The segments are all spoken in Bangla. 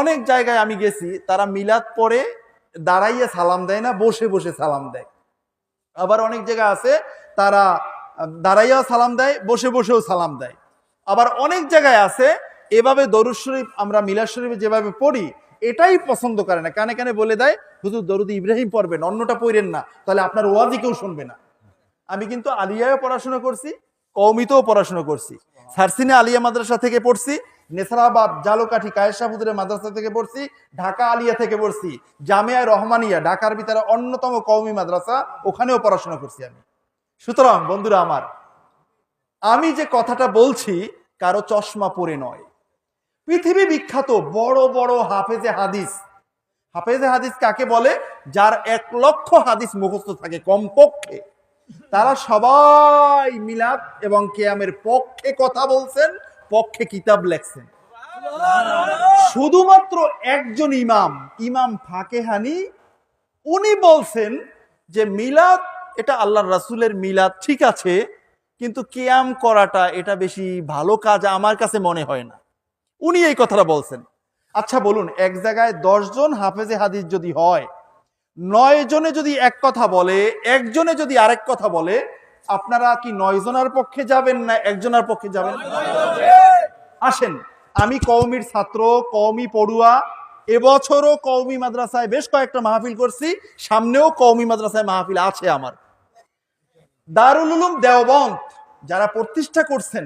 অনেক জায়গায় আমি গেছি, তারা মিলাদ পরে দাঁড়াইয়ে সালাম দেয় না, বসে বসে সালাম দেয়। আবার অনেক জায়গা আছে, তারা দাঁড়াইয়াও সালাম দেয়, বসে বসেও সালাম দেয়। আবার অনেক জায়গায় আছে, এভাবে দরুদ শরীফ, আমরা মিলাদ শরীফে যেভাবে পড়ি, এটাই পছন্দ করে না। কানে কানে বলে দেয়, হুজুর, দরুদ ইব্রাহিম পড়বেন, অন্যটা পড়েন না, তাহলে আপনার ওয়াজি কেউ শুনবে না। আমি কিন্তু আলিয়ায় পড়াশোনা করছি কৌমিতেও পড়াশোনা করছি। সারসিনে আলিয়া মাদ্রাসা থেকে পড়ছি নেসারাবাদ জালোকাঠি কায়েশাবুদের মাদ্রাসা থেকে পড়ছি, ঢাকা আলিয়া থেকে পড়ছি জামিয়া রহমানিয়া, ঢাকার ভিতরে অন্যতম কৌমি মাদ্রাসা, ওখানেও পড়াশোনা করছি আমি। সুতরাং বন্ধুরা আমার, আমি যে কথাটা বলছি কারও চশমা পরে নয়। পৃথিবী বিখ্যাত বড় বড় হাফেজে হাদিস হাফেজে হাদিস কাকে বলে? যার এক লক্ষ হাদিস মুখস্থ থাকে কমপক্ষে। তারা সবাই মিলাদ এবং কেয়ামের পক্ষে কথা বলছেন পক্ষে কিতাব লেখছেন। শুধুমাত্র একজন ইমাম ইমাম ফাকেহানি, উনি বলছেন যে মিলাদ, এটা আল্লাহ রাসূলের মিলাদ, ঠিক আছে, কিন্তু কেয়াম করাটা এটা বেশি ভালো কাজ আমার কাছে মনে হয় না। উনি এই কথাটা বলছেন। আচ্ছা বলুন, এক জায়গায় দশজন হাফেজে হাদিস যদি হয়, নয় জনে যদি এক কথা বলে, একজনে যদি আরেক কথা বলে, আপনারা কি নয় জনের পক্ষে যাবেন না একজনের পক্ষে যাবেন? আসেন। আমি কওমির ছাত্র, কওমি পড়ুয়া, এবছরও কওমি মাদ্রাসায় বেশ কয়েকটা মাহফিল করছি, সামনেও কওমি মাদ্রাসায় মাহফিল আছে আমার। দারুল উলুম দেওবন্দ, যারা প্রতিষ্ঠা করছেন,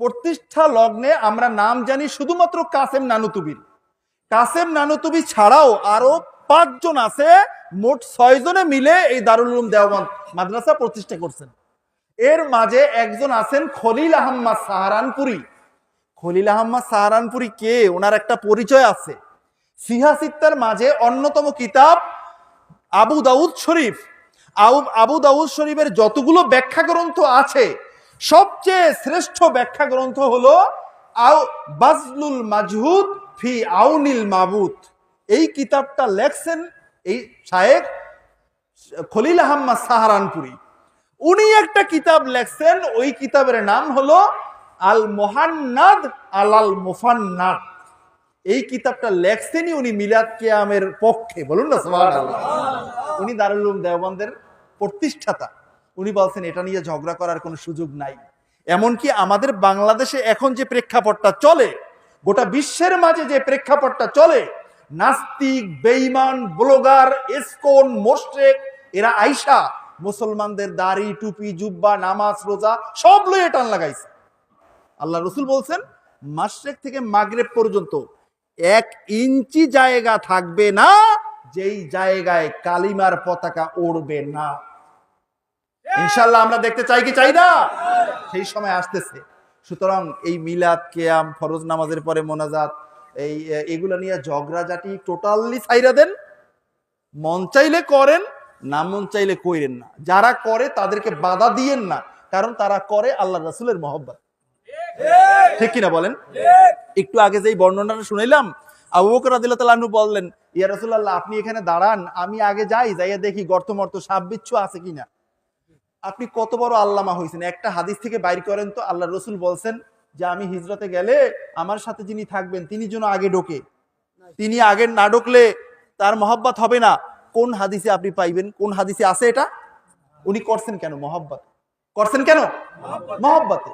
প্রতিষ্ঠা লগ্নে আমরা নাম জানি শুধুমাত্র কাসেম নানুতুবির। কাসেম নানুতুবি ছাড়াও আরও পাঁচজন আছে, মোট ছয় জনে মিলে এই দারুল উলুম দেওবন্দ মাদ্রাসা প্রতিষ্ঠা করছেন। এর মাঝে একজন আছেন খলিল আহম্মদ সাহারানপুরি। খলিল আহম্মদ সাহারানপুরি কে? ওনার একটা পরিচয় আছে। সিহাসিত্তার মাঝে অন্যতম কিতাব আবু দাউদ শরীফ। আবু দাউদ শরীফের যতগুলো ব্যাখ্যা গ্রন্থ আছে, সবচেয়ে শ্রেষ্ঠ ব্যাখ্যা গ্রন্থ হলো আউ, বাজলুল মাজহুদ ফি আউনিল মাবুদ এই কিতাবটা লেখছেন এই শায়েখ খলিল আহম্মদ সাহারানপুরি। উনি একটা কিতাব লেখছেন, ওই কিতাবের নাম হলো আল মোহান্নাদ আল আল মুফান্নাদ এই কিতাবটা লেখছেনই উনি মিলাদ কেয়ামের পক্ষে, বলুন না উনি দারুল উলুম দেওবন্দের প্রতিষ্ঠাতা। উনি বলছেন, এটা নিয়ে ঝগড়া করার কোনো সুযোগ নাই। এমনকি আমাদের বাংলাদেশে এখন যে প্রেক্ষাপটটা চলে, গোটা বিশ্বের মাঝে যে প্রেক্ষাপটটা চলে, নাস্তিক বেইমান ব্লগার, এসকোন মোশরেক এরা আইসা মুসলমানদের দাড়ি, টুপি, জুব্বা, নামাজ, রোজা সব লয়ে টান লাগাইছে। আল্লাহ রসুল বলছেন মাসরেক থেকে মাগরেব পর্যন্ত এক ইঞ্চি জায়গা থাকবে না, যেই জায়গায় কালিমার পতাকা উড়বে না। ইনশাল্লাহ আমরা দেখতে চাই কি চাই না? সেই সময় আসতেছে। সুতরাং এই মিলাদ, কেয়াম, ফরজ নামাজের পরে মোনাজাত, এই, এগুলো নিয়ে ঝগড়াঝাটি টোটালি ছাইরা দেন। মন চাইলে করেন, না মন চাইলে কইরেন না। যারা করে তাদেরকে বাধা দিয়েন না, কারণ তারা করে আল্লাহ রাসুলের মহব্বত। ঠিক। কিনা বলেন? একটু আগে যেই বর্ণনাটা শুনাইলাম, আবু বকর বললেন, ইয়া আপনি এখানে দাঁড়ান, আমি আগে যাই, যাইয়া দেখি গর্ত মর্ত আছে কিনা। আপনি কত বড় আল্লামা একটা হাদিস থেকে বাইর করেন তো, আল্লাহ রসুল বলছেন যে, আমি হিজরতে গেলে আমার সাথে যিনি থাকবেন, তিনি যেন আগে ঢোকে। তিনি আগে না ঢুকলে তার মহব্বত হবে না। কোন হাদিসে আপনি পাইবেন? কোন হাদিসে আছে এটা? উনি করছেন কেন মহব্বত? করছেন কেন? মহব্বতে।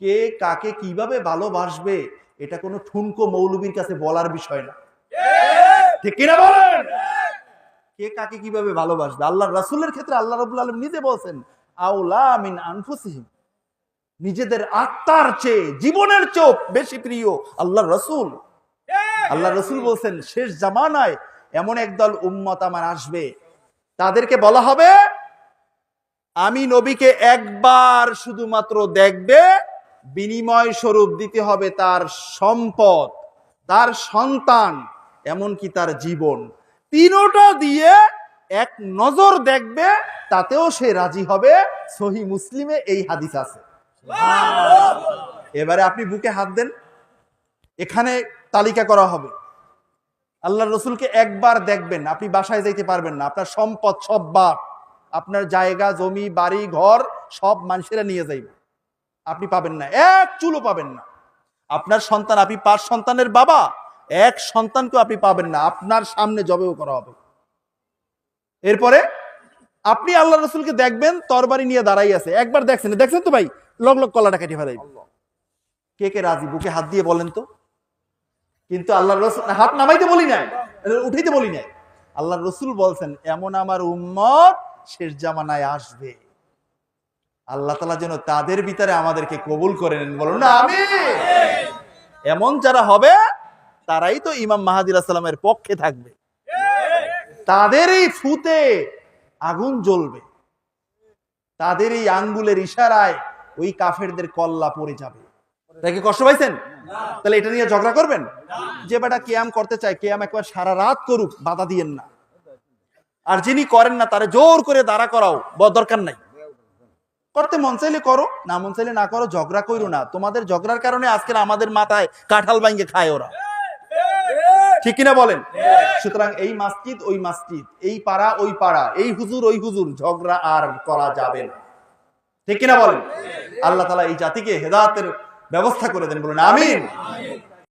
কে কাকে কীভাবে ভালোবাসবে, এটা কোনো ঠুনকো মৌলবীর কাছে বলার বিষয় না। ঠিক কিনা বলেন? কে কাকে কীভাবে ভালোবাসবে? আল্লাহ, রাসূলের ক্ষেত্রে আল্লাহ রাব্বুল আলম নিজে বলছেন, আউলা মিন আনফুসিহিম। নিজেদের আত্মার চেয়ে, জীবনের চোখ বেশি প্রিয় আল্লাহ রসুল। আল্লাহ রসুল বলছেন, শেষ জামানায় এমন একদল উম্মত আমার আসবে, তাদেরকে বলা হবে, আমি নবীকে একবার শুধুমাত্র দেখবে বিনিময় স্বরূপ দিতে হবে তার সম্পদ, তার সন্তান, এমনকি তার জীবন। তিনোটা দিয়ে এক নজর দেখবে, তাতেও সে রাজি হবে। সহি মুসলিমে এই হাদিস আছে। এবারে আপনি বুকে হাত দেন। এখানে তালিকা করা হবে। আল্লাহ রসুলকে একবার দেখবেন, আপনি বাসায় যাইতে পারবেন না। আপনার সম্পদ সব বাপ আপনার জায়গা, জমি, বাড়ি, ঘর, সব মানুষেরা নিয়ে যাইবে। আপনি পাবেন না, এক চুলো পাবেন না। আপনার সন্তান, আপনি পাঁচ সন্তানের বাবা, এক সন্তানকেও আপনি পাবেন না, আপনার সামনে জবেও করা হবে। এরপরে আপনি আল্লাহ রসুলকে দেখবেন, তরবারি নিয়ে দাঁড়াই আছে। একবার দেখছেন দেখছেন তো ভাই? লগ লগ কলাটা কেটে ফেলাই। কে কে রাজি? বুকে হাত দিয়ে বলেন তো। কিন্তু আল্লাহ রসুল হাত নামাইতে বলি নাই, উঠাইতে বলি নাই। আল্লাহ রসুল বলছেন, এমন আমার উম্মত শেষ জামানায় আসবে। আল্লাহ তালা যেন তাদের ভিতরে আমাদেরকে কবুল করে নেন। বলুন না আমি এমন যারা হবে তারাই তো ইমাম মাহাদির সালামের পক্ষে থাকবে। তাদেরই ফুতে আগুন জ্বলবে। তাদের এই আঙ্গুলের ইশারায় ওই কাফেরদের কল্লা পড়ে যাবে। তাকে কষ্ট পাইছেন? তাহলে এটা নিয়ে ঝগড়া করবেন? যে বেটা কেয়াম করতে চায় কেয়াম একবার সারা রাত করুক বাধা দিয়েন না। আর যিনি করেন না তারে জোর করে দাঁড়া করাও ব- দরকার নাই। করতে মন চাইলে করো, না মন চাইলে না করো, ঝগড়া করো না। তোমাদের ঝগড়ার কারণে আজকের আমাদের মাথায় কাঁঠাল ভাঙ্গে খায় ওরা। ঠিক কিনা বলেন? সুতরাং এই মাসজিদ ওই মাসজিদ, এই পাড়া ওই পাড়া, এই হুজুর ওই হুজুর, ঝগড়া আর করা যাবে না। ঠিক কিনা বলেন? আল্লাহ তালা এই জাতিকে হেদাতের ব্যবস্থা করে দেন বলুন, আমিন।